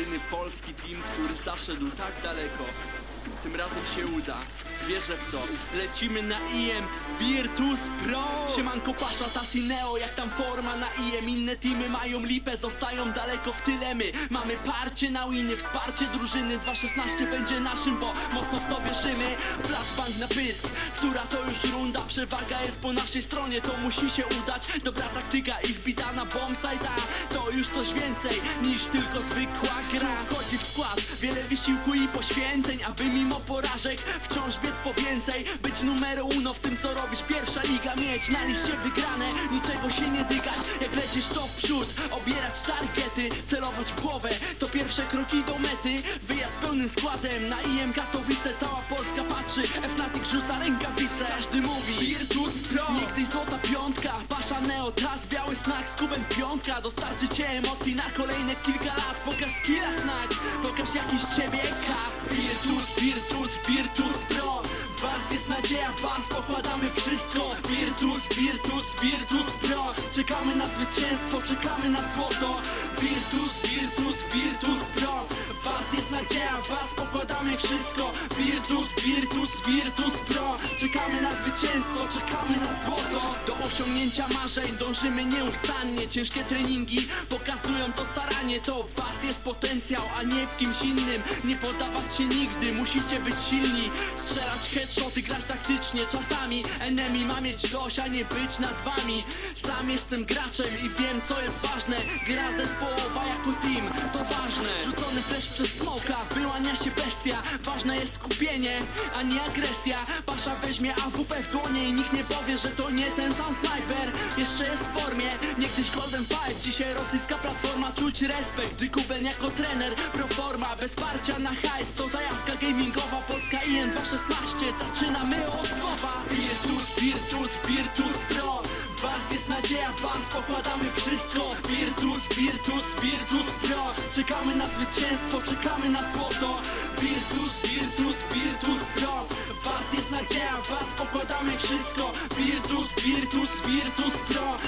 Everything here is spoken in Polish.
jedyny polski team, który zaszedł tak daleko. Tym razem się uda. Wierzę w to. Lecimy na IM Virtus Pro! Siemanko Pasza, Tasineo, jak tam forma na IM Inne teamy mają lipę, zostają daleko w tyle my. Mamy parcie na winy, wsparcie drużyny. 2.16 będzie naszym, bo mocno w to wierzymy. Flashbang na pysk, która to już runda. Przewaga jest po naszej stronie, to musi się udać. Dobra taktyka i wbita na bombsite A to już coś więcej niż tylko zwykła gra. Wchodzi w skład, wiele wysiłku i poświęceń Aby mimo porażek wciąż biec po więcej. Być numer uno w tym co robisz. Pierwsza liga mieć na liście wygrane. Niczego się nie dygać, jak lecisz to w przód. Obierać targety, celować w głowę. To pierwsze kroki do mety. Wyjazd pełnym składem. Na IM Katowice Cała Polska patrzy, Fnatic rzuca rękawice. Każdy mówi Virtus Pro. Niegdyś złota piątka, Pasza Neo Teraz biały znak z kubem piątka. Dostarczy cię emocji na kolejne kilka lat. Pokaż skilla znak, pokaż jakiś ciebie Virtus, Virtus, w Was jest nadzieja, Was pokładamy wszystko. Virtus, Virtus, Virtus Pro Czekamy na zwycięstwo, czekamy na złoto. Virtus, Virtus, Virtus Pro w Was jest nadzieja, Was pokładamy wszystko. Virtus, Virtus, Virtus Pro Czekamy na zwycięstwo, czekamy na złoto osiągnięcia marzeń dążymy nieustannie. Ciężkie treningi pokazują to staranie. To w Was jest potencjał, a nie w kimś innym. Nie poddawać się nigdy, musicie być silni. Strzelać headshoty, grać taktycznie. Czasami enemy ma mieć dość, a nie być nad Wami. Sam jestem graczem i wiem co jest ważne. Gra zespołowa jako team, to ważne Rzucony flash przez smoka, wyłania się bestia. Ważne jest skupienie, a nie agresja. Pasza weźmie AWP w dłonie i nikt nie powie, że to nie ten sam snajper. Jeszcze jest w formie, niegdyś Golden Five Dzisiaj rosyjska platforma, czuć respekt. Gdy Kuben jako trener, proforma Bez parcia na hajs, to zajawka gamingowa Polska IN 216, zaczynamy od nowa. Virtus, Virtus, Virtus Pro. Was jest nadzieja, Was pokładamy wszystko Virtus, Virtus, Virtus Pro Czekamy na zwycięstwo, czekamy na złoto. Virtus, Virtus, Virtus Pro Was jest nadzieja, Was pokładamy wszystko. Virtus, Virtus, Virtus Pro